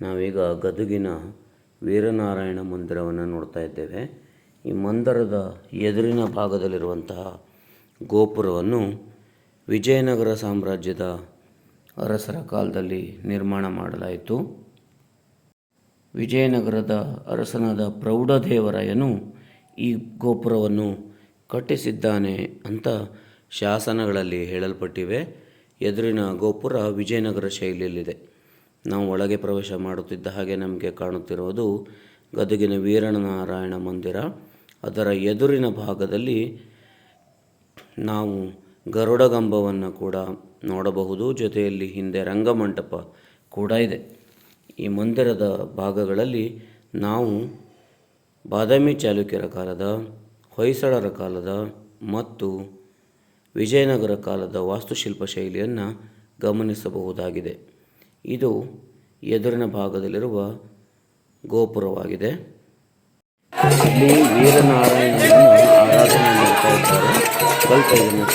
ನಾವೀಗ ಗದಗಿನ ವೀರನಾರಾಯಣ ಮಂದಿರವನ್ನು ನೋಡ್ತಾ ಇದ್ದೇವೆ. ಈ ಮಂದಿರದ ಎದುರಿನ ಭಾಗದಲ್ಲಿರುವಂತಹ ಗೋಪುರವನ್ನು ವಿಜಯನಗರ ಸಾಮ್ರಾಜ್ಯದ ಅರಸರ ಕಾಲದಲ್ಲಿ ನಿರ್ಮಾಣ ಮಾಡಲಾಯಿತು. ವಿಜಯನಗರದ ಅರಸನಾದ ಪ್ರೌಢದೇವರಾಯನು ಈ ಗೋಪುರವನ್ನು ಕಟ್ಟಿಸಿದ್ದಾನೆ ಅಂತ ಶಾಸನಗಳಲ್ಲಿ ಹೇಳಲ್ಪಟ್ಟಿವೆ. ಎದುರಿನ ಗೋಪುರ ವಿಜಯನಗರ ಶೈಲಿಯಲ್ಲಿದೆ. ನಾವು ಒಳಗೆ ಪ್ರವೇಶ ಮಾಡುತ್ತಿದ್ದ ಹಾಗೆ ನಮಗೆ ಕಾಣುತ್ತಿರುವುದು ಗದಗಿನ ವೀರನಾರಾಯಣ ಮಂದಿರ. ಅದರ ಎದುರಿನ ಭಾಗದಲ್ಲಿ ನಾವು ಗರುಡಗಂಬವನ್ನು ಕೂಡ ನೋಡಬಹುದು. ಜೊತೆಯಲ್ಲಿ ಹಿಂದೆ ರಂಗಮಂಟಪ ಕೂಡ ಇದೆ. ಈ ಮಂದಿರದ ಭಾಗಗಳಲ್ಲಿ ನಾವು ಬಾದಾಮಿ ಚಾಲುಕ್ಯರ ಕಾಲದ, ಹೊಯ್ಸಳರ ಕಾಲದ ಮತ್ತು ವಿಜಯನಗರ ಕಾಲದ ವಾಸ್ತುಶಿಲ್ಪ ಶೈಲಿಯನ್ನು ಗಮನಿಸಬಹುದಾಗಿದೆ. ಇದು ಎದುರಿನ ಭಾಗದಲ್ಲಿರುವ ಗೋಪುರವಾಗಿದೆ. ಇಲ್ಲಿ ವೀರನಾರಾಯಣನನ್ನು ಆರಾಧನೆ ಮಾಡ್ತಾ ಇದ್ದಾರೆ. ಸ್ವಲ್ಪ ಇದನ್ನು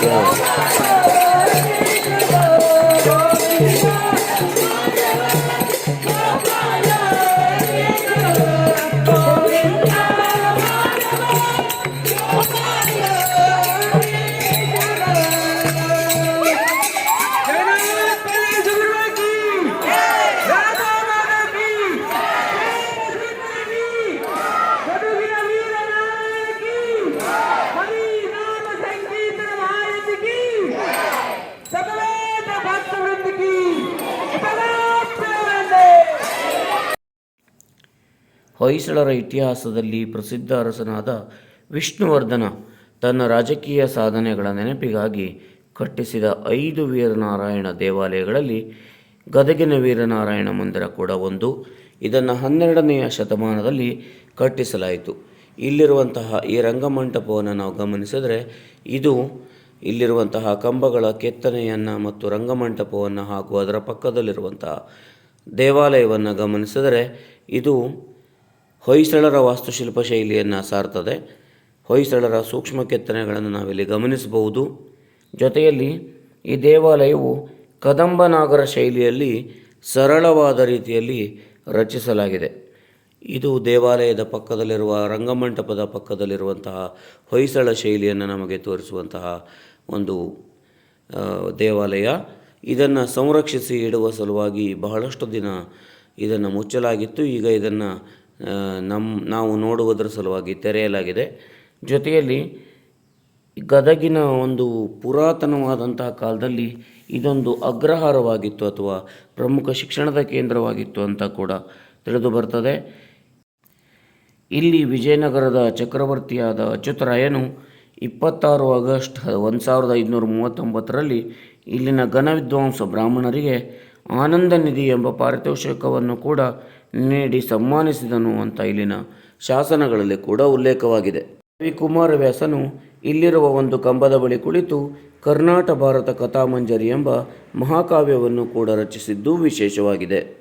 ಹೊಯ್ಸಳರ ಇತಿಹಾಸದಲ್ಲಿ ಪ್ರಸಿದ್ಧ ಅರಸನಾದ ವಿಷ್ಣುವರ್ಧನ ತನ್ನ ರಾಜಕೀಯ ಸಾಧನೆಗಳ ನೆನಪಿಗಾಗಿ ಕಟ್ಟಿಸಿದ ಐದು ವೀರನಾರಾಯಣ ದೇವಾಲಯಗಳಲ್ಲಿ ಗದಗಿನ ವೀರನಾರಾಯಣ ಮಂದಿರ ಕೂಡ ಒಂದು. ಇದನ್ನು ಹನ್ನೆರಡನೆಯ ಶತಮಾನದಲ್ಲಿ ಕಟ್ಟಿಸಲಾಯಿತು. ಇಲ್ಲಿರುವಂತಹ ಈ ರಂಗಮಂಟಪವನ್ನು ನಾವು ಗಮನಿಸಿದರೆ ಇದು ಇಲ್ಲಿರುವಂತಹ ಕಂಬಗಳ ಕೆತ್ತನೆಯನ್ನು ಮತ್ತು ರಂಗಮಂಟಪವನ್ನು ಹಾಗೂ ಅದರ ಪಕ್ಕದಲ್ಲಿರುವಂತಹ ದೇವಾಲಯವನ್ನು ಗಮನಿಸಿದರೆ ಇದು ಹೊಯ್ಸಳರ ವಾಸ್ತುಶಿಲ್ಪ ಶೈಲಿಯನ್ನು ಸಾರ್ತದೆ. ಹೊಯ್ಸಳರ ಸೂಕ್ಷ್ಮ ಕೆತ್ತನೆಗಳನ್ನು ನಾವಿಲ್ಲಿ ಗಮನಿಸಬಹುದು. ಜೊತೆಯಲ್ಲಿ ಈ ದೇವಾಲಯವು ಕದಂಬನಾಗರ ಶೈಲಿಯಲ್ಲಿ ಸರಳವಾದ ರೀತಿಯಲ್ಲಿ ರಚಿಸಲಾಗಿದೆ. ಇದು ದೇವಾಲಯದ ಪಕ್ಕದಲ್ಲಿರುವ ರಂಗಮಂಟಪದ ಪಕ್ಕದಲ್ಲಿರುವಂತಹ ಹೊಯ್ಸಳ ಶೈಲಿಯನ್ನು ನಮಗೆ ತೋರಿಸುವಂತಹ ಒಂದು ದೇವಾಲಯ. ಇದನ್ನು ಸಂರಕ್ಷಿಸಿ ಇಡುವ ಸಲುವಾಗಿ ಬಹಳಷ್ಟು ದಿನ ಇದನ್ನು ಮುಚ್ಚಲಾಗಿತ್ತು. ಈಗ ಇದನ್ನು ನಮ್ಮ ನಾವು ನೋಡುವುದರ ಸಲುವಾಗಿ ತೆರೆಯಲಾಗಿದೆ. ಜೊತೆಯಲ್ಲಿ ಗದಗಿನ ಒಂದು ಪುರಾತನವಾದಂತಹ ಕಾಲದಲ್ಲಿ ಇದೊಂದು ಅಗ್ರಹಾರವಾಗಿತ್ತು ಅಥವಾ ಪ್ರಮುಖ ಶಿಕ್ಷಣದ ಕೇಂದ್ರವಾಗಿತ್ತು ಅಂತ ಕೂಡ ತಿಳಿದು ಬರ್ತದೆ. ಇಲ್ಲಿ ವಿಜಯನಗರದ ಚಕ್ರವರ್ತಿಯಾದ ಅಚ್ಯುತರಾಯನು ಇಪ್ಪತ್ತಾರು ಆಗಸ್ಟ್, ಒಂದು ಸಾವಿರದ ಐದುನೂರ ಮೂವತ್ತೊಂಬತ್ತರಲ್ಲಿ ಇಲ್ಲಿನ ಘನವಿದ್ವಾಂಸ ಬ್ರಾಹ್ಮಣರಿಗೆ ಆನಂದ ನಿಧಿ ಎಂಬ ಪಾರಿತೋಷಿಕವನ್ನು ಕೂಡ ನೀಡಿ ಸನ್ಮಾನಿಸಿದನು ಅಂತ ಇಲ್ಲಿನ ಶಾಸನಗಳಲ್ಲಿ ಕೂಡ ಉಲ್ಲೇಖವಾಗಿದೆ. ಕವಿ ಕುಮಾರವ್ಯಾಸನು ಇಲ್ಲಿರುವ ಒಂದು ಕಂಬದ ಬಳಿ ಕುಳಿತು ಕರ್ನಾಟ ಭಾರತ ಕಥಾಮಂಜರಿ ಎಂಬ ಮಹಾಕಾವ್ಯವನ್ನು ಕೂಡ ರಚಿಸಿದ್ದು ವಿಶೇಷವಾಗಿದೆ.